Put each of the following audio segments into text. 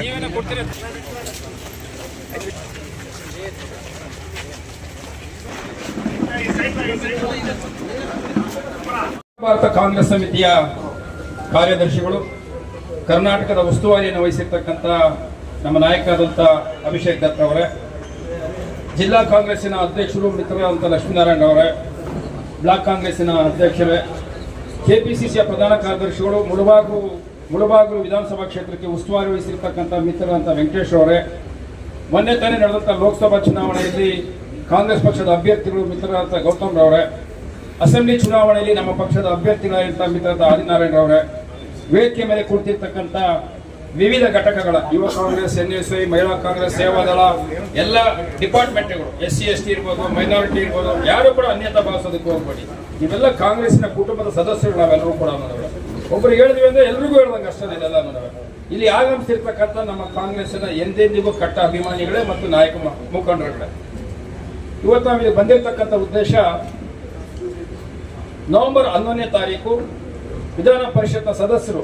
ಹೇಳಿ ಕೊಡ್ತೀರ ಭಾರತ ಕಾಂಗ್ರೆಸ್ ಸಮಿತಿಯ ಕಾರ್ಯದರ್ಶಿಗಳು ಕರ್ನಾಟಕದ ಉಸ್ತುವಾರಿಯನ್ನು ವಹಿಸಿರ್ತಕ್ಕಂಥ ನಮ್ಮ ನಾಯಕರಾದಂಥ ಅಭಿಷೇಕ್ ದತ್ ಅವರೇ, ಜಿಲ್ಲಾ ಕಾಂಗ್ರೆಸ್ಸಿನ ಅಧ್ಯಕ್ಷರು ಮಿತ್ರರಾದಂಥ ಲಕ್ಷ್ಮೀನಾರಾಯಣ ಅವರೇ, ಬ್ಲಾಕ್ ಕಾಂಗ್ರೆಸ್ಸಿನ ಅಧ್ಯಕ್ಷರೇ ಕೆಪಿಸಿಸಿಯ ಪ್ರಧಾನ ಕಾರ್ಯದರ್ಶಿಗಳು, ಮುಳಬಾಗು ಮುಳಬಾಗಿಲು ವಿಧಾನಸಭಾ ಕ್ಷೇತ್ರಕ್ಕೆ ಉಸ್ತುವಾರಿ ವಹಿಸಿರ್ತಕ್ಕಂಥ ಮಿತ್ರರಂತ ವೆಂಕಟೇಶ್ ಅವರೇ, ಮೊನ್ನೆ ತಾನೇ ನಡೆದಂಥ ಲೋಕಸಭಾ ಚುನಾವಣೆಯಲ್ಲಿ ಕಾಂಗ್ರೆಸ್ ಪಕ್ಷದ ಅಭ್ಯರ್ಥಿಗಳು ಮಿತ್ರರಾದಂಥ ಗೌತಮ್ ರವರೇ, ಅಸೆಂಬ್ಲಿ ಚುನಾವಣೆಯಲ್ಲಿ ನಮ್ಮ ಪಕ್ಷದ ಅಭ್ಯರ್ಥಿಗಳಾದಂಥ ಮಿತ್ರರಾದ ಆದಿನಾರಾಯಣ ರವರೇ ವೇದಿಕೆ ಮೇಲೆ ಕುಳಿತಿರ್ತಕ್ಕಂಥ ವಿವಿಧ ಘಟಕಗಳ ಯುವ ಕಾಂಗ್ರೆಸ್, ಎನ್ ಎಸ್ ಐ, ಮಹಿಳಾ ಕಾಂಗ್ರೆಸ್ ಸೇವಾದಳ ಎಲ್ಲ ಡಿಪಾರ್ಟ್ಮೆಂಟ್ಗಳು ಎಸ್ ಸಿ ಎಸ್ ಟಿ ಇರ್ಬೋದು, ಮೈನಾರಿಟಿ ಇರ್ಬೋದು, ಯಾರು ಕೂಡ ಅನ್ಯತಾ ಭಾವಿಸೋದಕ್ಕೆ ಹೋಗ್ಬೇಡಿ. ಇವೆಲ್ಲ ಕಾಂಗ್ರೆಸ್ನ ಕುಟುಂಬದ ಸದಸ್ಯರು ನಾವೆಲ್ಲರೂ ಕೂಡ ಅನ್ನೋದಲ್ಲ ಒಬ್ರು ಹೇಳಿದ್ವಿ ಅಂದ್ರೆ ಎಲ್ರಿಗೂ ಹೇಳ್ದಂಗೆ ಅಷ್ಟೇ ಇದೆಲ್ಲ ಅನ್ನೋದಲ್ಲ ಇಲ್ಲಿ ಆಗಮಿಸಿರ್ತಕ್ಕಂಥ ನಮ್ಮ ಕಾಂಗ್ರೆಸ್ನ ಎಂದೆಂದಿಗೂ ಕಟ್ಟ ಅಭಿಮಾನಿಗಳೇ ಮತ್ತು ನಾಯಕ ಮುಖಂಡರುಗಳೇ. ಇವತ್ತು ನಾವು ಇಲ್ಲಿ ಬಂದಿರತಕ್ಕಂಥ ಉದ್ದೇಶ ನವೆಂಬರ್ ಹನ್ನೊಂದನೇ ತಾರೀಕು ವಿಧಾನ ಪರಿಷತ್ನ ಸದಸ್ಯರು,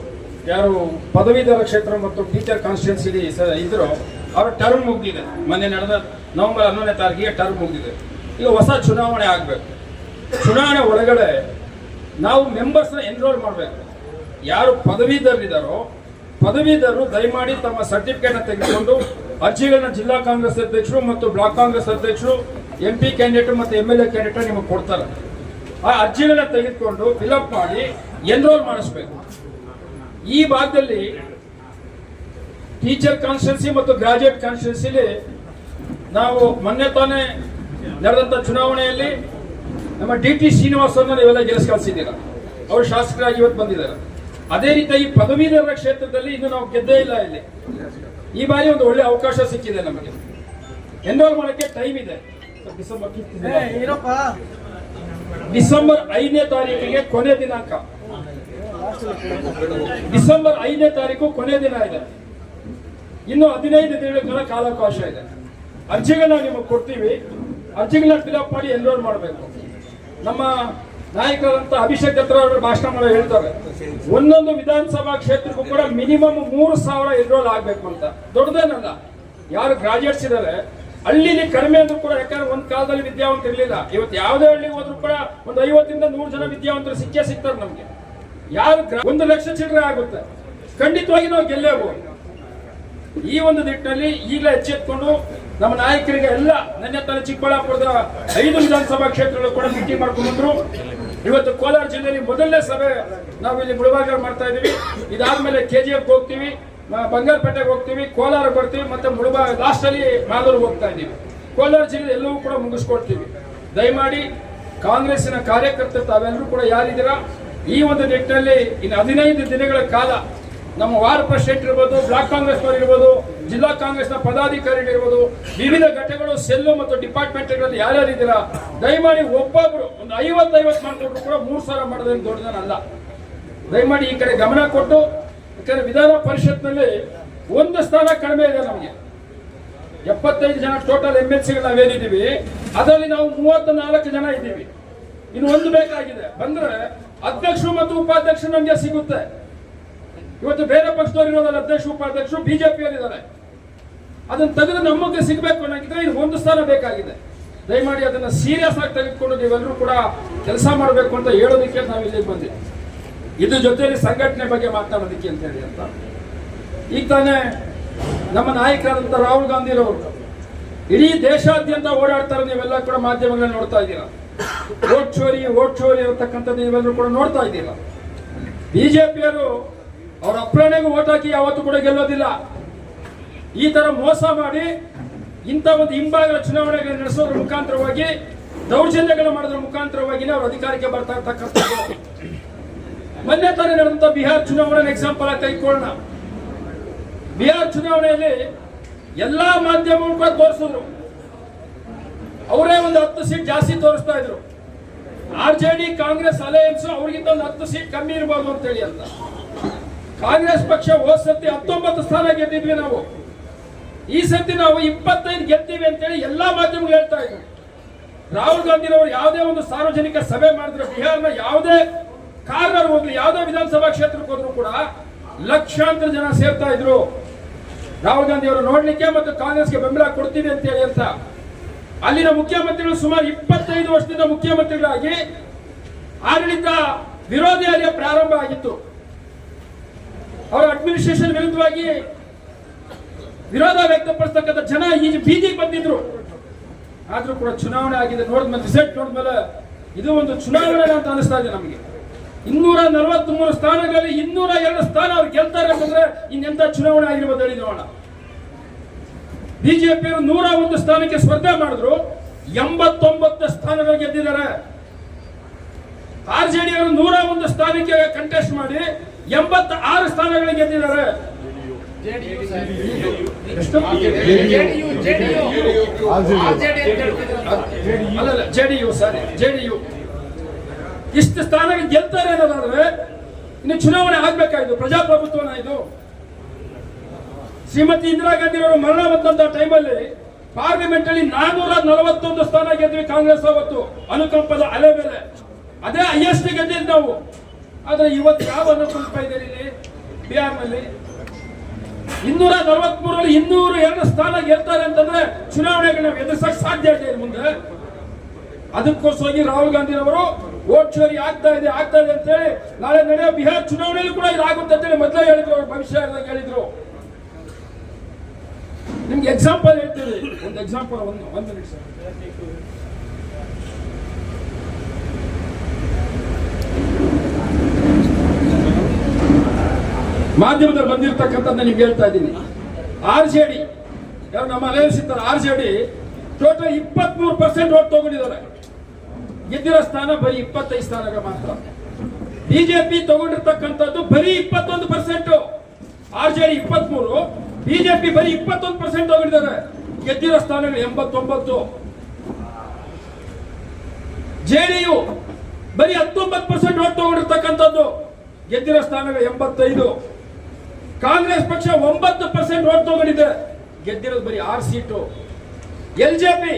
ಯಾರು ಪದವೀಧರ ಕ್ಷೇತ್ರ ಮತ್ತು ಟೀಚರ್ ಕಾನ್ಸ್ಟಿಟ್ಯೂನ್ಸಿಲಿ ಇದ್ರು, ಅವರ ಟರ್ಮ್ ಮುಗಿದಿದೆ. ಮೊನ್ನೆ ನಡೆದ ನವೆಂಬರ್ ಹನ್ನೊಂದನೇ ತಾರೀಕಿಗೆ ಟರ್ಮ್ ಮುಗಿದಿದೆ. ಈಗ ಹೊಸ ಚುನಾವಣೆ ಆಗಬೇಕು. ಚುನಾವಣೆ ಒಳಗಡೆ ನಾವು ಮೆಂಬರ್ಸ್ನ ಎನ್ರೋಲ್ ಮಾಡಬೇಕು. ಯಾರು ಪದವೀಧರರಿದ್ದಾರೋ ಪದವೀಧರರು ದಯಮಾಡಿ ತಮ್ಮ ಸರ್ಟಿಫಿಕೇಟ್ನ ತೆಗೆದುಕೊಂಡು ಅರ್ಜಿಗಳನ್ನ ಜಿಲ್ಲಾ ಕಾಂಗ್ರೆಸ್ ಅಧ್ಯಕ್ಷರು ಮತ್ತು ಬ್ಲಾಕ್ ಕಾಂಗ್ರೆಸ್ ಅಧ್ಯಕ್ಷರು ಎಂ ಪಿ ಕ್ಯಾಂಡಿಡೇಟ್ ಮತ್ತು ಎಂ ಎಲ್ ಎ ಕ್ಯಾಂಡಿಡೇಟ್ ನಿಮಗೆ ಕೊಡ್ತಾರೆ. ಆ ಅರ್ಜಿಗಳನ್ನ ತೆಗೆದುಕೊಂಡು ಫಿಲಪ್ ಮಾಡಿ ಎನ್ರೋಲ್ ಮಾಡಿಸ್ಬೇಕು. ಈ ಭಾಗದಲ್ಲಿ ಟೀಚರ್ ಕಾನ್ಸ್ಟಿಟ್ಯೂನ್ಸಿ ಮತ್ತು ಗ್ರಾಜುಯೇಟ್ ಕಾನ್ಸ್ಟಿಟ್ಯೂನ್ಸಿಲಿ ನಾವು ಮೊನ್ನೆ ತಾನೇ ನಡೆದಂಥ ಚುನಾವಣೆಯಲ್ಲಿ ನಮ್ಮ ಡಿ ಟಿ ಶ್ರೀನಿವಾಸನ್ನ ನೀವೆಲ್ಲ ಗೆಲ್ಸ್ ಕಳಿಸಿದ್ದೀರ? ಅವರು ಶಾಸಕರಾಗಿ ಇವತ್ತು ಬಂದಿದ್ದಾರೆ. ಅದೇ ರೀತಿ ಈ ಪದವೀಧರರ ಕ್ಷೇತ್ರದಲ್ಲಿ ಇನ್ನು ನಾವು ಗೆದ್ದೇ ಇಲ್ಲ ಇಲ್ಲಿ. ಈ ಬಾರಿ ಒಂದು ಒಳ್ಳೆ ಅವಕಾಶ ಸಿಕ್ಕಿದೆ ನಮಗೆ. ಎನ್ರೋಲ್ ಮಾಡೋಕ್ಕೆ ಟೈಮ್ ಇದೆ. ಡಿಸೆಂಬರ್ ಡಿಸೆಂಬರ್ ಐದನೇ ತಾರೀಕಿಗೆ ಕೊನೆ ದಿನಾಂಕ. ಡಿಸೆಂಬರ್ ಐದನೇ ತಾರೀಕು ಕೊನೆ ದಿನ ಇದೆ. ಇನ್ನು ಹದಿನೈದು ದಿನಗಳ ಕಾಲಾವಕಾಶ ಇದೆ. ಅರ್ಜಿಗಳನ್ನ ನಿಮಗೆ ಕೊಡ್ತೀವಿ. ಅರ್ಜಿಗಳನ್ನ ಫಿಲಪ್ ಮಾಡಿ ಎನ್ರೋಲ್ ಮಾಡಬೇಕು. ನಮ್ಮ ನಾಯಕರಂತ ಅಭಿಷೇಕ್ ದತ್ರ ಅವರು ಭಾಷಣ ಮಾಡೋ ಹೇಳ್ತಾರೆ. ಒಂದೊಂದು ವಿಧಾನಸಭಾ ಕ್ಷೇತ್ರಕ್ಕೂ ಕೂಡ ಮಿನಿಮಮ್ ಮೂರು ಸಾವಿರ ಎನ್ರೋಲ್ ಆಗಬೇಕು ಅಂತ. ದೊಡ್ಡದೇನಲ್ಲ, ಯಾರು ಗ್ರಾಜುಯೇಟ್ಸ್ ಇದ್ದಾರೆ ಹಳ್ಳಿಲಿ ಕಡಿಮೆ ಅಂದ್ರೂ ಕೂಡ, ಯಾಕಂದ್ರೆ ಒಂದು ಕಾಲದಲ್ಲಿ ವಿದ್ಯಾವಂತ ಇರಲಿಲ್ಲ ಇವತ್ತು ಯಾವುದೇ ಹಳ್ಳಿ ಹೋದ್ರೂ ಕೂಡ ಒಂದು ಐವತ್ತಿಂದ ನೂರು ಜನ ವಿದ್ಯಾವಂತರು ಸಿಕ್ಕೇ ಸಿಗ್ತಾರೆ ನಮ್ಗೆ. ಯಾರು ಒಂದು ಲಕ್ಷ ಚಿಲ್ಲರೆ ಆಗುತ್ತೆ. ಖಂಡಿತವಾಗಿ ನಾವು ಗೆಲ್ಲೇಬಹುದು ಈ ಒಂದು ನಿಟ್ಟಿನಲ್ಲಿ ಈಗಲೇ ಎಚ್ಚೆತ್ಕೊಂಡು ನಮ್ಮ ನಾಯಕರಿಗೆ ಎಲ್ಲ, ನನ್ನ ತಾನೆ ಚಿಕ್ಕಬಳ್ಳಾಪುರದ ಐದು ವಿಧಾನಸಭಾ ಕ್ಷೇತ್ರಗಳು ಕೂಡ ಮೀಟಿಂಗ್ ಮಾಡ್ಕೊಂಡ್ರು ಇವತ್ತು ಕೋಲಾರ ಜಿಲ್ಲೆಯಲ್ಲಿ ಮೊದಲನೇ ಸಭೆ ನಾವು ಇಲ್ಲಿ ಮುಳಬಾಗ ಮಾಡ್ತಾ ಇದೀವಿ. ಇದಾದ್ಮೇಲೆ ಕೆ ಜಿ ಎಫ್ ಹೋಗ್ತೀವಿ ಬಂಗಾರಪೇಟೆಗೆ ಹೋಗ್ತೀವಿ, ಕೋಲಾರ ಬರ್ತೀವಿ, ಮತ್ತೆ ಮುಳುಬಾಗ ಲಾಸ್ಟಲ್ಲಿ ಮಾಲೂರು ಹೋಗ್ತಾ ಇದ್ದೀವಿ ಕೋಲಾರ ಜಿಲ್ಲೆ ಎಲ್ಲವೂ ಕೂಡ ಮುಗಿಸ್ಕೊಡ್ತೀವಿ. ದಯಮಾಡಿ ಕಾಂಗ್ರೆಸ್ಸಿನ ಕಾರ್ಯಕರ್ತರು ತಾವೆಲ್ಲರೂ ಕೂಡ ಯಾರಿದ್ದೀರಾ? ಈ ಒಂದು ನಿಟ್ಟಿನಲ್ಲಿ ಇನ್ನು ಹದಿನೈದು ದಿನಗಳ ಕಾಲ ನಮ್ಮ ವಾರ್ಡ್ ಪ್ರೆಸಿಡೆಂಟ್ ಇರ್ಬೋದು, ಬ್ಲಾಕ್ ಕಾಂಗ್ರೆಸ್ ಇರ್ಬೋದು, ಜಿಲ್ಲಾ ಕಾಂಗ್ರೆಸ್ನ ಪದಾಧಿಕಾರಿಗಳಿರ್ಬೋದು ವಿವಿಧ ಘಟಕಗಳು, ಸೆಲ್ಲು ಮತ್ತು ಡಿಪಾರ್ಟ್ಮೆಂಟ್ಗಳಲ್ಲಿ ಇದ್ದೀರಾ, ದಯಮಾಡಿ ಒಬ್ಬೊಬ್ರು ಒಂದು ಐವತ್ತೈವತ್ತು ಮಾಡ್ಕೊಂಡ್ರು ಕೂಡ ಮೂರು ಸಾವಿರ ಮಾಡೋದೇನು ದೊಡ್ಡದೇನಲ್ಲ. ದಯಮಾಡಿ ಈ ಕಡೆ ಗಮನ ಕೊಟ್ಟು ಯಾಕಂದ್ರೆ ವಿಧಾನ ಪರಿಷತ್ನಲ್ಲಿ ಒಂದು ಸ್ಥಾನ ಕಡಿಮೆ ಇದೆ ನಮಗೆ. ಎಪ್ಪತ್ತೈದು ಜನ ಟೋಟಲ್ ಎಂ ಎಲ್ ಸಿಗಳು ನಾವೇನಿದ್ದೀವಿ, ಅದರಲ್ಲಿ ನಾವು ಮೂವತ್ತ ನಾಲ್ಕು ಜನ ಇದ್ದೀವಿ. ಇನ್ನು ಒಂದು ಬೇಕಾಗಿದೆ. ಬಂದ್ರೆ ಅಧ್ಯಕ್ಷರು ಮತ್ತು ಉಪಾಧ್ಯಕ್ಷರು ನಮಗೆ ಸಿಗುತ್ತೆ. ಇವತ್ತು ಬೇರೆ ಪಕ್ಷದವ್ರು ಇರೋದಲ್ಲ ಅಧ್ಯಕ್ಷ ಉಪಾಧ್ಯಕ್ಷರು ಬಿಜೆಪಿಯವರು ಇದ್ದಾರೆ ಅದನ್ನ ತೆಗೆದು ನಮಗೆ ಸಿಗಬೇಕು ಅನ್ನೋಂಗಿದ್ರೆ ಇದು ಒಂದು ಸ್ಥಾನ ಬೇಕಾಗಿದೆ. ದಯಮಾಡಿ ಅದನ್ನ ಸೀರಿಯಸ್ ಆಗಿ ತೆಗೆದುಕೊಂಡು ನೀವೆಲ್ಲರೂ ಕೂಡ ಕೆಲಸ ಮಾಡಬೇಕು ಅಂತ ಹೇಳೋದಕ್ಕೆ ನಾವು ಇಲ್ಲಿಗೆ ಬಂದಿದ್ದೀವಿ ಇದ್ರ ಜೊತೆಯಲ್ಲಿ ಸಂಘಟನೆ ಬಗ್ಗೆ ಮಾತನಾಡೋದಕ್ಕೆ ಅಂತ ಹೇಳಿ ಅಂತ. ಈಗ ತಾನೇ ನಮ್ಮ ನಾಯಕರಾದಂಥ ರಾಹುಲ್ ಗಾಂಧಿರವರು ಇಡೀ ದೇಶಾದ್ಯಂತ ಓಡಾಡ್ತಾರೆ, ನೀವೆಲ್ಲ ಕೂಡ ಮಾಧ್ಯಮಗಳಲ್ಲಿ ನೋಡ್ತಾ ಇದ್ದೀರಾ? ಓಟ್ ಚೋರಿ ಓಟ್ ಚೋರಿ ಇರತಕ್ಕಂಥದ್ದು ನೀವೆಲ್ಲರೂ ಕೂಡ ನೋಡ್ತಾ ಇದ್ದೀರ. ಬಿಜೆಪಿಯವರು ಅವರ ಅಪ್ರಾಣೆಗೂ ಓಟ್ ಹಾಕಿ ಯಾವತ್ತೂ ಕೂಡ ಗೆಲ್ಲೋದಿಲ್ಲ. ಈ ತರ ಮೋಸ ಮಾಡಿ ಇಂಥ ಒಂದು ಹಿಂಭಾಗದ ಚುನಾವಣೆಗಳನ್ನು ನಡೆಸೋದ್ರ ಮುಖಾಂತರವಾಗಿ ದೌರ್ಜನ್ಯಗಳು ಮಾಡೋದ್ರ ಮುಖಾಂತರವಾಗಿನೇ ಅವ್ರ ಅಧಿಕಾರಕ್ಕೆ ಬರ್ತಾ ಇರ್ತಕ್ಕಂಥದ್ದು. ಮೊನ್ನೆ ತಾನೇ ನಡೆದಂತ ಬಿಹಾರ್ ಚುನಾವಣೆ ಎಕ್ಸಾಂಪಲ್ ಆಗಿ ತೆಗೆದುಕೊಳ್ಳೋಣ. ಬಿಹಾರ್ ಚುನಾವಣೆಯಲ್ಲಿ ಎಲ್ಲಾ ಮಾಧ್ಯಮಗಳು ಕೂಡ ತೋರಿಸಿದ್ರು. ಅವರೇ ಒಂದು ಹತ್ತು ಸೀಟ್ ಜಾಸ್ತಿ ತೋರಿಸ್ತಾ ಇದ್ರು. R J D, Congress alliance ಅವ್ರಿಗಿಂತ ಒಂದು ಹತ್ತು ಸೀಟ್ ಕಮ್ಮಿ ಇರಬಾರ್ದು ಅಂತೇಳಿ ಅಂತ. ಕಾಂಗ್ರೆಸ್ ಪಕ್ಷ ಹೋದ ಸತಿ ಹತ್ತೊಂಬತ್ತು ಸ್ಥಾನ ಗೆದ್ದಿದ್ವಿ ನಾವು. ಈ ಸತಿ ನಾವು ಇಪ್ಪತ್ತೈದು ಗೆದ್ದೀವಿ ಅಂತೇಳಿ ಎಲ್ಲಾ ಮಾಧ್ಯಮಗಳು ಹೇಳ್ತಾ ಇದ್ರು. ರಾಹುಲ್ ಗಾಂಧಿಯವರು ಯಾವುದೇ ಒಂದು ಸಾರ್ವಜನಿಕ ಸಭೆ ಮಾಡಿದ್ರು, ಬಿಹಾರ್ನ ಯಾವುದೇ ಕಾರ್ನರ್ ಹೋಗ್ಲಿ, ಯಾವುದೇ ವಿಧಾನಸಭಾ ಕ್ಷೇತ್ರಕ್ಕೆ ಹೋದ್ರು ಕೂಡ ಲಕ್ಷಾಂತರ ಜನ ಸೇರ್ತಾ ಇದ್ರು. ರಾಹುಲ್ ಗಾಂಧಿ ಅವರು ನೋಡ್ಲಿಕ್ಕೆ ಮತ್ತು ಕಾಂಗ್ರೆಸ್ಗೆ ಬೆಂಬಲ ಕೊಡ್ತೀವಿ ಅಂತ ಹೇಳಿ ಅಂತ. ಅಲ್ಲಿನ ಮುಖ್ಯಮಂತ್ರಿಗಳು ಸುಮಾರು ಇಪ್ಪತ್ತೈದು ವರ್ಷದಿಂದ ಮುಖ್ಯಮಂತ್ರಿಗಳಾಗಿ ಆಡಳಿತ ವಿರೋಧಿ ಅಲ್ಲಿ ಪ್ರಾರಂಭ ಆಗಿತ್ತು. ಅವರ ಅಡ್ಮಿನಿಸ್ಟ್ರೇಷನ್ ವಿರುದ್ಧವಾಗಿ ವಿರೋಧ ವ್ಯಕ್ತಪಡಿಸ್ತಕ್ಕಂಥ ಜನ ಈಗ ಬೀದಿಗೆ ಬಂದಿದ್ರು. ಆದ್ರೂ ಕೂಡ ಚುನಾವಣೆ ಆಗಿದೆ. ನೋಡಿದ್ಮೇಲೆ ರಿಸಲ್ಟ್ ನೋಡಿದ್ಮೇಲೆ ಇದು ಒಂದು ಚುನಾವಣೆ ಅಂತ ಅನಿಸ್ತಾ ಇದೆ ನಮಗೆ. ಇನ್ನೂರ ನಲವತ್ತ್ ಮೂರು ಸ್ಥಾನಗಳಲ್ಲಿ ಇನ್ನೂರ ಎರಡು ಸ್ಥಾನ ಅವ್ರು ಗೆಲ್ತಾರೆ ಅಂತಂದ್ರೆ ಇನ್ನೆಂತ ಚುನಾವಣೆ ಆಗಿರ್ಬೋದು ಹೇಳಿ ನೋಡೋಣ. ಬಿಜೆಪಿಯವರು ನೂರ ಒಂದು ಸ್ಥಾನಕ್ಕೆ ಸ್ಪರ್ಧೆ ಮಾಡಿದ್ರು. ಎಂಬತ್ತೊಂಬತ್ತು ಸ್ಥಾನಗಳು ಗೆದ್ದಿದ್ದಾರೆ. ಆರ್ ಜೆ ಡಿ ಅವರು ನೂರ ಒಂದು ಸ್ಥಾನಕ್ಕೆ ಕಂಟೆಸ್ಟ್ ಮಾಡಿ ಎಂಬತ್ತ ಆರು ಸ್ಥಾನಗಳಿಗೆ ಗೆದ್ದಿದ್ದಾರೆ ಜೆಡಿಯು ಸಾರಿ ಜೆಡಿಯು ಇಷ್ಟು ಸ್ಥಾನಗಳು ಗೆಲ್ತಾರೆ ಅನ್ನೋದಾದ್ರೆ ಇನ್ನು ಚುನಾವಣೆ ಆಗ್ಬೇಕಾಯ್ತು ಪ್ರಜಾಪ್ರಭುತ್ವನ ಇದು? ಶ್ರೀಮತಿ ಇಂದಿರಾ ಗಾಂಧಿ ಅವರು ಮರಣ ಬಂದಂತ ಟೈಮಲ್ಲಿ ಪಾರ್ಲಿಮೆಂಟ್ ಅಲ್ಲಿ ನಾನೂರ ನಲವತ್ತೊಂದು ಸ್ಥಾನ ಗೆದ್ವಿ ಕಾಂಗ್ರೆಸ್ ಅವತ್ತು. ಅನುಕಂಪದ ಅಲೆ ಮೇಲೆ. ಅದೇ ಹೈಯೆಸ್ಟ್ ಗೆದ್ದಿದ್ದು ನಾವು. ಆದ್ರೆ ಇವತ್ತು ಯಾವ ಅನುಕಂಪ ಇದೆ ಇಲ್ಲಿ? ಬಿಹಾರ್ನಲ್ಲಿ. ಇನ್ನೂರ ನಲವತ್ಮೂರಲ್ಲಿ ಇನ್ನೂರು ಎರಡು ಸ್ಥಾನ ಗೆಲ್ತಾರೆ ಅಂತಂದ್ರೆ ಚುನಾವಣೆಗೆ ನಾವು ಎದುರಿಸಕ್ ಸಾಧ್ಯ ಇದೆ ಮುಂದೆ. ಅದಕ್ಕೋಸ್ಕರ ರಾಹುಲ್ ಗಾಂಧಿ ಅವರು ಓಟ್ ಚೋರಿ ಆಗ್ತಾ ಇದೆ ಆಗ್ತಾ ಇದೆ ಅಂತೇಳಿ ನಾಳೆ ನಡೆಯೋ ಬಿಹಾರ್ ಚುನಾವಣೆಯಲ್ಲಿ ಕೂಡ ಇದಾಗುತ್ತೆ ಅಂತೇಳಿ ಮೊದಲೇ ಹೇಳಿದ್ರು, ಅವರು ಭವಿಷ್ಯ ಹೇಳಿದ್ರು. ನಿಮ್ಗೆ ಎಕ್ಸಾಂಪಲ್ ಹೇಳ್ತೀವಿ ಒಂದು ಎಕ್ಸಾಂಪಲ್ ಒಂದು ಒಂದು ನಿಮಿಷ ಮಾಧ್ಯಮದಲ್ಲಿ ಬಂದಿರತಕ್ಕಂಥದ್ದು ನಿಮ್ಗೆ ಹೇಳ್ತಾ ಇದ್ದೀನಿ. ಆರ್ ಜೆ ಡಿ ಯಾರು ನಮ್ಮ ಅಲಯನ್ಸ್ ಇರ್ತಾರೆ ಆರ್ ಜೆ ಡಿ ಟೋಟಲ್ ಇಪ್ಪತ್ಮೂರು ಪರ್ಸೆಂಟ್ ಓಟ್ ತಗೊಂಡಿದ್ದಾರೆ. ಗೆದ್ದಿರೋ ಸ್ಥಾನ ಬರೀ ಇಪ್ಪತ್ತೈದು ಸ್ಥಾನಗಳು ಮಾತ್ರ. ಬಿಜೆಪಿ ತಗೊಂಡಿರ್ತಕ್ಕಂಥದ್ದು ಬರೀ ಇಪ್ಪತ್ತೊಂದು ಪರ್ಸೆಂಟ್ ಆರ್ ಜೆ ಡಿ ಇಪ್ಪತ್ಮೂರು ಬಿಜೆಪಿ ಬರೀ ಇಪ್ಪತ್ತೊಂದು ಪರ್ಸೆಂಟ್ ತಗೊಂಡಿದ್ದಾರೆ ಗೆದ್ದಿರೋ ಸ್ಥಾನಗಳು ಎಂಬತ್ತೊಂಬತ್ತು. ಜೆಡಿಯು ಬರೀ ಹತ್ತೊಂಬತ್ತು ಪರ್ಸೆಂಟ್ ಓಟ್ ತಗೊಂಡಿರ್ತಕ್ಕಂಥದ್ದು ಗೆದ್ದಿರೋ ಸ್ಥಾನಗಳು ಎಂಬತ್ತೈದು. ಕಾಂಗ್ರೆಸ್ ಪಕ್ಷ ಒಂಬತ್ತು ಪರ್ಸೆಂಟ್ ಓಟ್ ತಗೊಂಡಿದೆ ಗೆದ್ದಿರೋದು ಬರೀ ಆರು ಸೀಟು. ಎಲ್ ಜೆ ಪಿ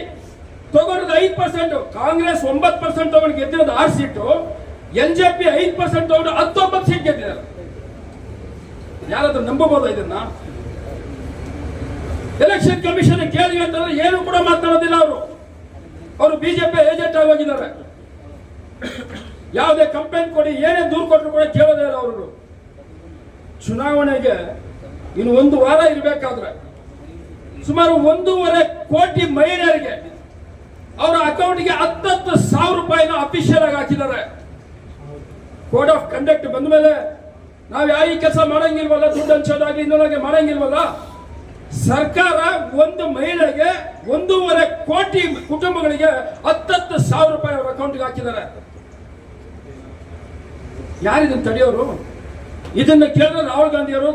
ತಗೊಂಡಿರೋದು ಐದು ಪರ್ಸೆಂಟ್ ಕಾಂಗ್ರೆಸ್ ಒಂಬತ್ತು ಪರ್ಸೆಂಟ್ ತಗೊಂಡು ಗೆದ್ದಿರೋದು ಆರು ಸೀಟು. ಎಲ್ ಜೆ ಪಿ ಐದು ಪರ್ಸೆಂಟ್ ತಗೊಂಡು ಹತ್ತೊಂಬತ್ತು ಸೀಟ್ ಗೆದ್ದಿದ್ದಾರೆ. ಯಾರಾದ್ರೂ ನಂಬಬಹುದು ಇದನ್ನ? ಎಲೆಕ್ಷನ್ ಕಮಿಷನ್ ಕೇಳಿ ಅಂತಂದ್ರೆ ಏನು ಕೂಡ ಮಾತನಾಡೋದಿಲ್ಲ ಅವರು. ಅವರು ಬಿಜೆಪಿ ಏಜೆಂಟ್ ಆಗಿ ಹೋಗಿದ್ದಾರೆ. ಯಾವುದೇ ಕಂಪ್ಲೇಂಟ್ ಕೊಡಿ, ಏನೇ ದೂರು ಕೊಟ್ಟರು ಕೂಡ ಕೇಳೋದೇ ಇಲ್ಲ ಅವರು ಚುನಾವಣೆಗೆ ಇನ್ನು ಒಂದು ವಾರ ಇರಬೇಕಾದ್ರೆ, ಸುಮಾರು ಒಂದೂವರೆ ಕೋಟಿ ಮಹಿಳೆಯರಿಗೆ ಅವರ ಅಕೌಂಟ್ಗೆ ಹತ್ತತ್ತು ಸಾವಿರ ರೂಪಾಯಿನ ಅಫಿಷಿಯಲ್ ಆಗಿ ಹಾಕಿದ್ದಾರೆ. ಕೋಡ್ ಆಫ್ ಕಂಡಕ್ಟ್ ಬಂದ ಮೇಲೆ ನಾವು ಯಾವ ಕೆಲಸ ಮಾಡಂಗಿಲ್ವಲ್ಲ, ದುಡ್ಡು ಹಂಚೋದಾಗಿ ಇನ್ನೊಂದಾಗಿ ಮಾಡಂಗಿಲ್ವಲ್ಲ? ಸರ್ಕಾರ ಒಂದು ಮಹಿಳೆಗೆ ಒಂದೂವರೆ ಕೋಟಿ ಕುಟುಂಬಗಳಿಗೆ ಹತ್ತತ್ತು ಸಾವಿರ ರೂಪಾಯಿ ಅವರ ಅಕೌಂಟ್ಗೆ ಹಾಕಿದ್ದಾರೆ. ಯಾರಿದನ್ನು ತಡೆಯೋರು? ಇದನ್ನ ಕೇಳಿದ್ರೆ ರಾಹುಲ್ ಗಾಂಧಿ ಅವರು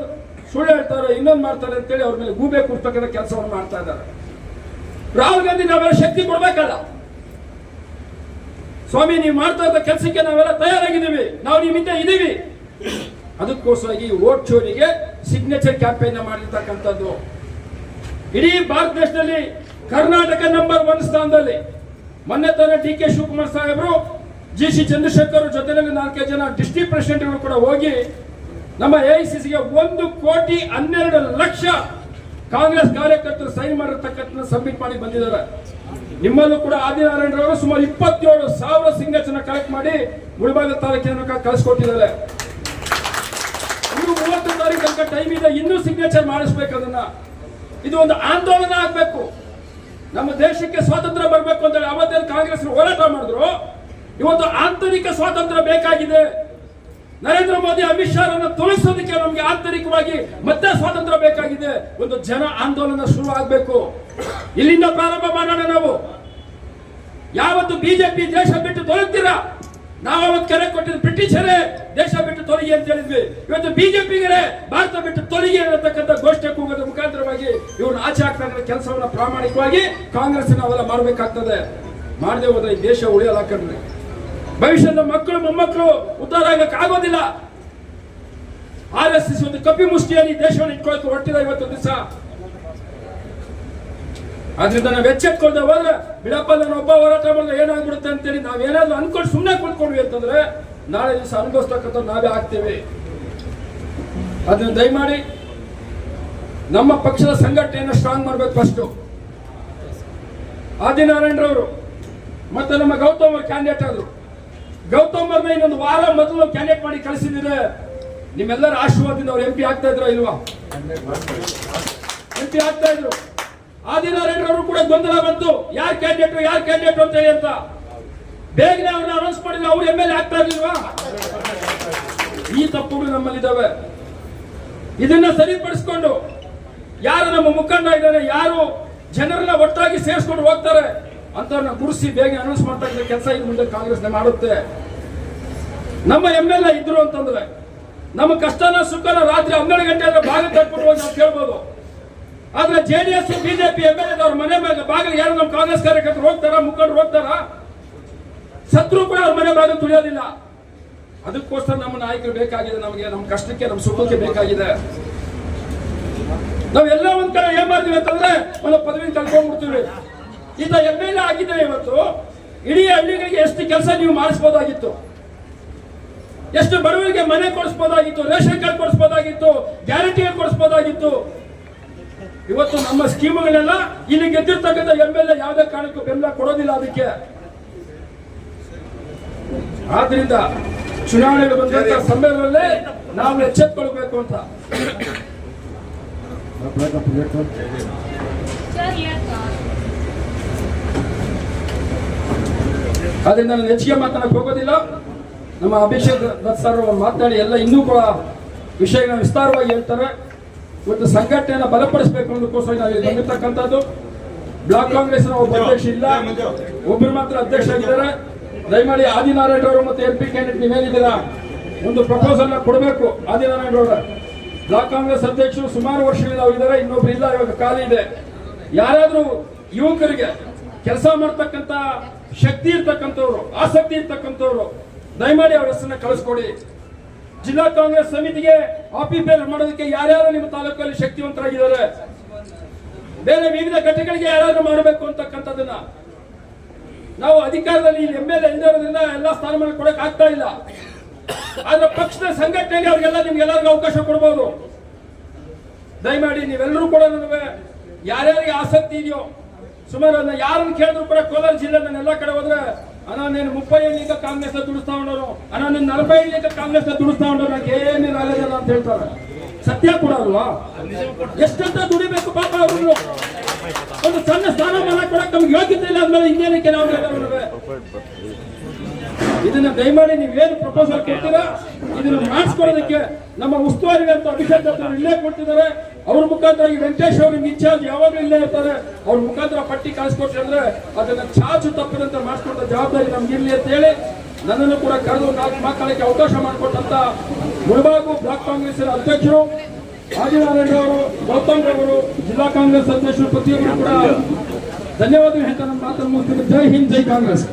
ಸುಳ್ಳು ಹೇಳ್ತಾರೆ, ಇನ್ನೊಂದು ಮಾಡ್ತಾರೆ ಅಂತೇಳಿ ಅವ್ರ ಮೇಲೆ ಗೂಬೆ ಕುರ್ತಕ್ಕಂಥ ಕೆಲಸವನ್ನು ಮಾಡ್ತಾ ಇದ್ದಾರೆ. ರಾಹುಲ್ ಗಾಂಧಿ ನಾವೆಲ್ಲ ಶಕ್ತಿ ಕೊಡ್ಬೇಕಲ್ಲ. ಸ್ವಾಮಿ, ನೀವು ಮಾಡ್ತಾ ಇದ್ದ ಕೆಲಸಕ್ಕೆ ನಾವೆಲ್ಲ ತಯಾರಾಗಿದ್ದೀವಿ. ನಾವು ನಿಮ್ಮಿಂದ ಇದೀವಿ. ಈ ಓಟ್ ಚೋರಿಗೆ ಸಿಗ್ನೇಚರ್ ಕ್ಯಾಂಪೇನ್ ಮಾಡಿರ್ತಕ್ಕಂಥದ್ದು. ಇಡೀ ಭಾರತ ದೇಶದಲ್ಲಿ ಕರ್ನಾಟಕ ನಂಬರ್ ಒನ್ ಸ್ಥಾನದಲ್ಲಿ. ಮೊನ್ನೆ ತಾನೇ ಡಿ ಕೆ ಶಿವಕುಮಾರ್ ಸಾಹೇಬರು ಜಿ ಸಿ ಚಂದ್ರಶೇಖರ್ ಜೊತೆಯಲ್ಲಿ ನಾಲ್ಕೈದು ಜನ ಡಿಸ್ಟ್ರಿಕ್ಟ್ ಪ್ರೆಸಿಡೆಂಟ್ಗಳು ಕೂಡ ಹೋಗಿ ನಮ್ಮ ಎಐಸಿಸಿಗೆ ಒಂದು ಕೋಟಿ ಹನ್ನೆರಡು ಲಕ್ಷ ಕಾಂಗ್ರೆಸ್ ಕಾರ್ಯಕರ್ತರು ಸೈನ್ ಮಾಡಿರ್ತಕ್ಕಂಥ ಸಬ್ಮಿಟ್ ಮಾಡಿ ಬಂದಿದ್ದಾರೆ. ನಿಮ್ಮಲ್ಲೂ ಕೂಡ ಆದಿನಾರಾಯಣರವರು ಸುಮಾರು ಇಪ್ಪತ್ತೇಳು ಸಾವಿರ ಸಿಂಗಚನ ಕಲೆಕ್ಟ್ ಮಾಡಿ ಮುಳಬಾಗ ತಾಲೂಕಿನ ಕಳಿಸ್ಕೊಟ್ಟಿದ್ದಾರೆ. ಇನ್ನು ಮೂವತ್ತು ತಾರೀಕು ತನಕ ಟೈಮ್ ಇದೆ, ಇನ್ನೂ ಸಿಗ್ನೇಚರ್ ಮಾಡಿಸ್ಬೇಕು ಅದನ್ನ. ಇದು ಒಂದು ಆಂದೋಲನ ಆಗಬೇಕು. ನಮ್ಮ ದೇಶಕ್ಕೆ ಸ್ವಾತಂತ್ರ್ಯ ಬರಬೇಕು ಅಂತ ಹೇಳಿ ಅವತ್ತೇನು ಕಾಂಗ್ರೆಸ್ ಹೋರಾಟ ಮಾಡಿದ್ರು. ಇವತ್ತು ಆಂತರಿಕ ಸ್ವಾತಂತ್ರ್ಯ ಬೇಕಾಗಿದೆ. ನರೇಂದ್ರ ಮೋದಿ, ಅಮಿತ್ ಶಾ ತೊಲಗಿಸೋದಕ್ಕೆ ನಮಗೆ ಆಂತರಿಕವಾಗಿ ಮತ್ತೆ ಸ್ವಾತಂತ್ರ್ಯ ಬೇಕಾಗಿದೆ. ಒಂದು ಜನ ಆಂದೋಲನ ಶುರು ಆಗಬೇಕು. ಇಲ್ಲಿಂದ ಪ್ರಾರಂಭ ಮಾಡೋಣ ನಾವು. ಯಾವತ್ತು ಬಿಜೆಪಿ ದೇಶ ಬಿಟ್ಟು ತೊಲಗ್ತೀರಾ ನಾವು ಅವತ್ತು ಕರೆ ಕೊಟ್ಟಿದ್ದು ಬ್ರಿಟಿಷರೇ ದೇಶ ಬಿಟ್ಟು ತೊಲಗಿ ಅಂತ ಹೇಳಿದ್ವಿ. ಇವತ್ತು ಬಿಜೆಪಿಗರೇ ಭಾರತ ಬಿಟ್ಟು ತೊಲಗಿ ಅನ್ನತಕ್ಕಂಥ ಗೋಷ್ಠಿ ಕೂಗೋದ್ರ ಮುಖಾಂತರವಾಗಿ ಇವ್ರನ್ನ ಆಚೆ ಇರೋ ಕೆಲಸವನ್ನ ಪ್ರಾಮಾಣಿಕವಾಗಿ ಕಾಂಗ್ರೆಸ್ ಅವೆಲ್ಲ ಮಾಡಬೇಕಾಗ್ತದೆ. ಮಾಡದೆ ಹೋದ್ರೆ ಈ ದೇಶ ಉಳಿಯಲ್ಲ ಭವಿಷ್ಯದ ಮಕ್ಕಳು, ಮೊಮ್ಮಕ್ಕಳು ಉದ್ಧಾರ ಆಗಕ್ಕೆ ಆಗೋದಿಲ್ಲ. ಆರ್ ಎಸ್ ಎಸ್ ಒಂದು ಕಪಿ ಮುಷ್ಟಿಯಲ್ಲಿ ದೇಶವನ್ನು ಇಟ್ಕೊಳ್ಳೋಕೆ ಹೊರಟಿದೆ ಇವತ್ತು ದಿವಸ. ಆದ್ರಿಂದ ನಾವು ಎಚ್ಚೆತ್ಕೊಳ್ದೆ ಹೋದ್ರೆ, ಬಿಡಪ್ಪ ನಾನು ಒಬ್ಬ ಹೋರಾಟ ಮಾಡಿದ್ರೆ ಏನಾಗ್ಬಿಡುತ್ತೆ ಅಂತೇಳಿ ನಾವೇನಾದ್ರೂ ಅನ್ಕೊಂಡು ಸುಮ್ಮನೆ ಕುಂತ್ಕೊಂಡ್ವಿ ಅಂತಂದ್ರೆ, ನಾಳೆ ದಿವಸ ಅನುಭವಿಸ್ತಕ್ಕಂಥ ನಾವೇ ಆಗ್ತೇವೆ. ಅದನ್ನ ದಯಮಾಡಿ ನಮ್ಮ ಪಕ್ಷದ ಸಂಘಟನೆಯನ್ನು ಸ್ಟ್ರಾಂಗ್ ಮಾಡ್ಬೇಕು ಫಸ್ಟು ಆದಿನಾರಾಯಣರವರು ಮತ್ತೆ ನಮ್ಮ ಗೌತಮ್ ಅವರು ಕ್ಯಾಂಡಿಡೇಟ್ ಆದ್ರು. ಗೌತಮ್ ಅವ್ರನ್ನ ಇನ್ನೊಂದು ವಾರ ಮೊದಲು ಕ್ಯಾಂಡಿಡೇಟ್ ಮಾಡಿ ಕಳಿಸಿದ್ರೆ ನಿಮ್ಮೆಲ್ಲರ ಆಶೀರ್ವಾದದಿಂದ ಅವ್ರು ಎಂ ಪಿ ಆಗ್ತಾ ಇದ್ರ ಇಲ್ವಾ? ಎಂ ಪಿ ಆಗ್ತಾ ಇದ್ರು. ಆದಿನಾರಾಯಣರವರು ಕೂಡ ಗೊಂದಲ ಬಂತು. ಯಾರು ಕ್ಯಾಂಡಿಡೇಟ್ ಯಾರು ಕ್ಯಾಂಡಿಡೇಟ್ ಅಂತ ಹೇಳಿ ಅಂತ. ಬೇಗನೆ ಅವ್ರನ್ನ ಅನೌನ್ಸ್ ಮಾಡಿದ್ರೆ ಅವ್ರು ಎಂ ಎಲ್ ಆಗ್ತಾ ಇರ್ಲಿಲ್ವಾ? ಈ ತಪ್ಪುಗಳು ನಮ್ಮಲ್ಲಿದ್ದಾವೆ. ಇದನ್ನ ಸರಿಪಡಿಸ್ಕೊಂಡು ಯಾರು ನಮ್ಮ ಮುಖಂಡ ಇದ್ದಾರೆ, ಯಾರು ಜನರನ್ನ ಒಟ್ಟಾಗಿ ಸೇರಿಸ್ಕೊಂಡು ಹೋಗ್ತಾರೆ ಅಂತವ್ರನ್ನ ಗುರುಸಿ ಬೇಗ ಅನೌನ್ಸ್ ಮಾಡ್ತಾ ಇದ್ದ ಕೆಲಸ ಇದು ಮುಂದೆ ಕಾಂಗ್ರೆಸ್ ಮಾಡುತ್ತೆ. ನಮ್ಮ ಎಂ ಎಲ್ ಎ ಇದ್ರು ಅಂತಂದ್ರೆ, ನಮ್ಮ ಕಷ್ಟನ ಸುಖನ ರಾತ್ರಿ ಹನ್ನೆರಡು ಗಂಟೆ ಆದ್ರೆ ಭಾಗ ತಟ್ಬಿಟ್ಟು ಹೋಗಿ ನಾವು ಕೇಳ್ಬೋದು ಆದ್ರೆ ಜೆಡಿಎಸ್ ಬಿಜೆಪಿ ಎಂ ಎಲ್ ಅವ್ರ ಮನೆ ಮೇಲೆ ಬಾಗಿಲು ಯಾರು ನಮ್ಮ ಕಾಂಗ್ರೆಸ್ ಕಾರ್ಯಕರ್ತರು ಹೋಗ್ತಾರ, ಮುಖಂಡ್ರು ಹೋಗ್ತಾರ? ಸತ್ರು ಕೂಡ ಅವ್ರ ಮನೆ ಬಾಗಿಲು ತುಳಿಯೋದಿಲ್ಲ. ಅದಕ್ಕೋಸ್ಕರ ನಮ್ಮ ನಾಯಕರು ಬೇಕಾಗಿದೆ, ನಮಗೆ ನಮ್ಮ ಕಷ್ಟಕ್ಕೆ, ನಮ್ಮ ಸುಖಕ್ಕೆ ಬೇಕಾಗಿದೆ. ನಾವೆಲ್ಲ ಒಂದ್ ಕಡೆ ಏನ್ ಮಾಡ್ತೀವಿ ಅಂತಂದ್ರೆ, ಒಂದು ಪದವಿ ಕಳ್ಕೊಂಡ್ಬಿಡ್ತೀವಿ ಈತ ಎಂ ಎಲ್ ಎ ಇವತ್ತು ಇಡೀ ಹಳ್ಳಿಗಳಿಗೆ ಎಷ್ಟು ಕೆಲಸ ನೀವು ಮಾಡಿಸ್ಬೋದಾಗಿತ್ತು? ಎಷ್ಟು ಬಡವರಿಗೆ ಮನೆ ಕೊಡಿಸ್ಬೋದಾಗಿತ್ತು, ರೇಷನ್ ಕಾರ್ಡ್ ಕೊಡಿಸ್ಬೋದಾಗಿತ್ತು ಗ್ಯಾರಂಟಿ ಕೊಡಿಸ್ಬೋದಾಗಿತ್ತು? ಇವತ್ತು ನಮ್ಮ ಸ್ಕೀಮ್ಗಳೆಲ್ಲ ಇಲ್ಲಿ ಗೆದ್ದಿರ್ತಕ್ಕಂಥ ಎಂ ಎಲ್ ಎ ಯಾವುದೇ ಕಾರಣಕ್ಕೂ ಬೆಂಬಲ ಕೊಡೋದಿಲ್ಲ ಅದಕ್ಕೆ. ಆದ್ರಿಂದ ಚುನಾವಣೆಗೆ ಬಂದಂತ ಸಮಯದಲ್ಲೇ ನಾವು ಎಚ್ಚೆತ್ಕೊಳ್ಬೇಕು ಅಂತ. ಅದರಿಂದ ನಾನು ಹೆಚ್ಚಿಗೆ ಮಾತನಾಡಕ್ ಹೋಗೋದಿಲ್ಲ. ನಮ್ಮ ಅಭಿಷೇಕ್ ದತ್ ಸರ್ ಮಾತನಾಡಿ ಎಲ್ಲ ಇನ್ನೂ ಕೂಡ ವಿಷಯಗಳನ್ನ ವಿಸ್ತಾರವಾಗಿ ಹೇಳ್ತಾರೆ. ಇವತ್ತು ಸಂಘಟನೆಯನ್ನು ಬಲಪಡಿಸಬೇಕು ಅನ್ನೋದಕ್ಕೋಸ್ಕರ ನಾವು ಇಲ್ಲಿ ಬಂದಿರ್ತಕ್ಕಂಥದ್ದು. ಬ್ಲಾಕ್ ಕಾಂಗ್ರೆಸ್ ಒಬ್ಬ ಅಧ್ಯಕ್ಷ ಇಲ್ಲ. ಒಬ್ಬರು ಮಾತ್ರ ಅಧ್ಯಕ್ಷ ಆಗಿದ್ದಾರೆ ದಯಮಾಡಿ ಆದಿನಾರಾಯಣ ಅವರು ಮತ್ತೆ ಎಂ ಪಿ ಕ್ಯಾಂಡಿಡೇಟ್ ನೀವೇನಿದ್ದೀರಾ ಒಂದು ಪ್ರಪೋಸಲ್ನ ಕೊಡಬೇಕು ಆದಿನಾರಾಯಣ ಅವರ. ಬ್ಲಾಕ್ ಕಾಂಗ್ರೆಸ್ ಅಧ್ಯಕ್ಷರು ಸುಮಾರು ವರ್ಷಗಳಿಂದ ಇದ್ದಾರೆ. ಇನ್ನೊಬ್ರು ಇಲ್ಲ ಇವಾಗ ಖಾಲಿ ಇದೆ. ಯಾರಾದ್ರೂ ಯುವಕರಿಗೆ ಕೆಲಸ ಮಾಡ್ತಕ್ಕಂಥ ಶಕ್ತಿ ಇರ್ತಕ್ಕಂಥವ್ರು ಆಸಕ್ತಿ ಇರ್ತಕ್ಕಂಥವ್ರು ದಯಮಾಡಿ ಅವ್ರ ಹೆಸರನ್ನ ಕಳಿಸ್ಕೊಡಿ. ಜಿಲ್ಲಾ ಕಾಂಗ್ರೆಸ್ ಸಮಿತಿಗೆ ಆಫೀಸ್ ಮಾಡೋದಕ್ಕೆ ಯಾರ್ಯಾರು ನಿಮ್ಮ ತಾಲೂಕಲ್ಲಿ ಶಕ್ತಿವಂತರಾಗಿದ್ದಾರೆ? ಬೇರೆ ವಿವಿಧ ಘಟಕಗಳಿಗೆ ಯಾರಾದ್ರೂ ಮಾಡಬೇಕು ಅಂತಕ್ಕಂಥದ್ದನ್ನ ನಾವು ಅಧಿಕಾರದಲ್ಲಿ ಎಂ ಎಲ್ ಇರೋದ್ರಿಂದ ಎಲ್ಲ ಸ್ಥಾನಮಾನ ಕೊಡಕ್ ಆಗ್ತಾ ಇಲ್ಲ. ಆದ್ರೆ ಪಕ್ಷದ ಸಂಘಟನೆಗೆ ಅವ್ರಿಗೆಲ್ಲ ನಿಮ್ಗೆಲ್ಲರಿಗೂ ಅವಕಾಶ ಕೊಡ್ಬೋದು. ದಯಮಾಡಿ ನೀವೆಲ್ಲರೂ ಕೂಡ ನನಗೆ ಯಾರ್ಯಾರಿಗೆ ಆಸಕ್ತಿ ಇದೆಯೋ, ಸುಮಾರು ಯಾರನ್ನು ಕೇಳಿದ್ರು ಕೂಡ ಕೋಲಾರ ಜಿಲ್ಲೆ ನಾನು ಎಲ್ಲ ಕಡೆ ಹೋದ್ರೆ ನೀನು ಮುಪ್ಪೈ ಈಗ ಕಾಂಗ್ರೆಸ್ ದುಡಿಸ್ತಾ ಉಂಡೋರು. ಅಣ್ಣ, ನೀನು ನಲವೈ ಈಗ ಕಾಂಗ್ರೆಸ್ ದುಡಿಸ್ತಾ ಉಂಡೋರು. ನಂಗೆ ಏನೇನು ಆಗಲ್ಲ ಅಂತ ಹೇಳ್ತಾರೆ. ಸತ್ಯ ಕೂಡ ಅಲ್ವಾ? ಎಷ್ಟಂತ ದುಡಿಬೇಕು ಪಾಪ ಅವರು. ಒಂದು ಸಣ್ಣ ಸ್ಥಾನಮಾನ ಕೊಡಕ್ಕೆ ನಮ್ಗೆ ಯೋಗ್ಯತೆ ಇಲ್ಲ ಅಂದ್ಮೇಲೆ ಇನ್ನೇನಕ್ಕೆ ನಾವು ಇದನ್ನ ದಯಮಾಡಿ ಏನು ಪ್ರಪೋಸಲ್ ಕೊಡ್ತೀರಾ? ಇದನ್ನ ಮಾಡಿಸ್ಕೊಳ್ಳೋದಕ್ಕೆ ನಮ್ಮ ಉಸ್ತುವಾರಿ ಅಂತ ಅಭಿಷೇಕ್ ಇಲ್ಲೇ ಕೊಡ್ತಿದ್ದಾರೆ ಅವ್ರ ಮುಖಾಂತರ ಈ ವೆಂಕಟೇಶ್ ಅವರು ಇನ್ಚಾರ್ಜ್ ಯಾವಾಗಲೂ ಇಲ್ಲೇ ಇರ್ತಾರೆ. ಅವ್ರ ಮುಖಾಂತರ ಪಟ್ಟಿ ಕಳಿಸ್ಕೊಟ್ರಿ ಅಂದ್ರೆ ಅದನ್ನ ಚಾಚು ತಪ್ಪದಂತೆ ಮಾಡಿಸ್ಕೊಂಡ ಜವಾಬ್ದಾರಿ ನಮ್ಗೆ ಇರ್ಲಿ ಅಂತ ಹೇಳಿ ನನ್ನನ್ನು ಕೂಡ ಕರೆದು ನಾಲ್ಕು ಮಾತಾಡಕ್ಕೆ ಅವಕಾಶ ಮಾಡಿಕೊಟ್ಟಂತ ಮುಳಬಾಗು ಬ್ಲಾಕ್ ಕಾಂಗ್ರೆಸ್ ಅಧ್ಯಕ್ಷರು ಆದಿನಾರಾಯಣ ಅವರು, ಗೌತಮ್ ಅವರು ಜಿಲ್ಲಾ ಕಾಂಗ್ರೆಸ್ ಅಧ್ಯಕ್ಷರು ಪ್ರತಿಯೊಬ್ಬರು ಕೂಡ ಧನ್ಯವಾದ ಹೇಳ್ತಾ ನನ್ನ ಮಾತನ್ನು ಜೈ ಹಿಂದ್, ಜೈ ಕಾಂಗ್ರೆಸ್.